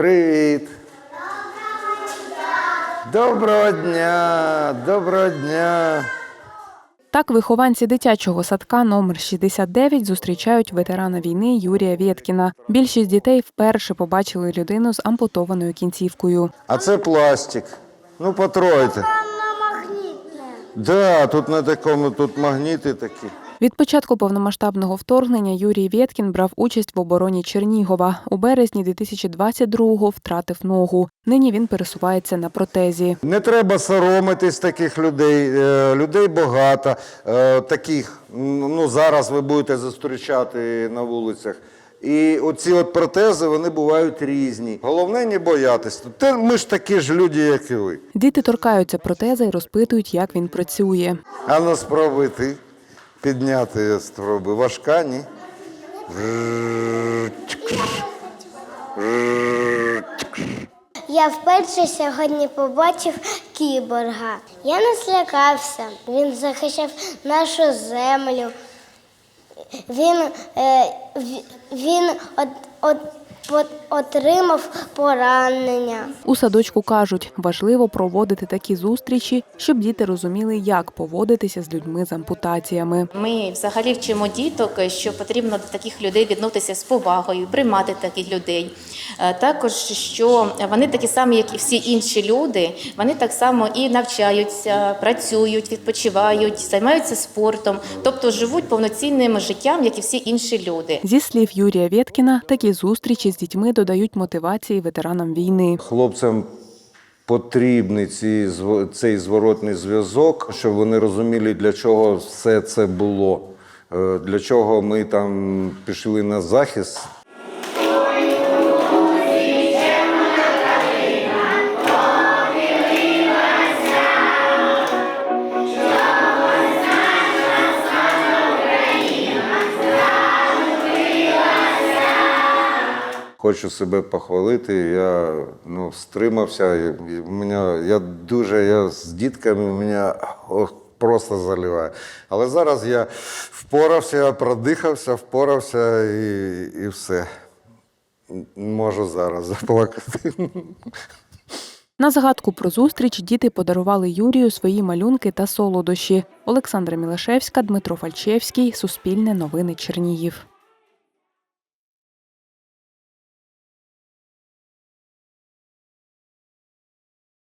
Привіт. Доброго дня, доброго дня. Так, вихованці дитячого садка номер 69 зустрічають ветерана війни Юрія Вєткіна. Більшість дітей вперше побачили людину з ампутованою кінцівкою. А це пластик. Ну, потройте. на магнітне. Да, тут на такому, тут магніти такі. Від початку повномасштабного вторгнення Юрій Вєткін брав участь в обороні Чернігова. У березні 2022-го втратив ногу. Нині він пересувається на протезі. Не треба соромитись таких людей. Е, Людей багато. Е, Таких, ну зараз ви будете зустрічати на вулицях. І оці от протези вони бувають різні. Головне не боятися. Те ми ж такі ж люди, як і ви. Діти торкаються протеза і розпитують, як він працює. А ну спробуй ти підняти спробуй. Важка, ні? Я вперше сьогодні побачив кіборга. Я не злякався. Він захищав нашу землю. Він, е, він от, от, от, отримав поранення. У садочку кажуть, важливо проводити такі зустрічі, щоб діти розуміли, як поводитися з людьми з ампутаціями. Ми взагалі вчимо діток, що потрібно до таких людей віднутися з повагою, приймати таких людей. Е, Також що вони такі самі, як і всі інші люди, вони так само і навчаються, працюють, відпочивають, займаються спортом, тобто живуть повноцінним життям, як і всі інші люди. Зі слів Юрія Вєткіна, такі зустрічі з дітьми додають мотивації ветеранам війни. Хлопцям потрібний ці, цей зворотний зв'язок, щоб вони розуміли, для чого все це було, е, для чого ми там пішли на захист. Хочу себе похвалити. Я ну, стримався. І, і мене, я дуже я з дітками мене ох, просто заливає. Але зараз я впорався, продихався, впорався і, і все. Можу зараз заплакати. На згадку про зустріч діти подарували Юрію свої малюнки та солодощі. Олександра Мілашевська, Дмитро Фальчевський, Суспільне новини Чернігів.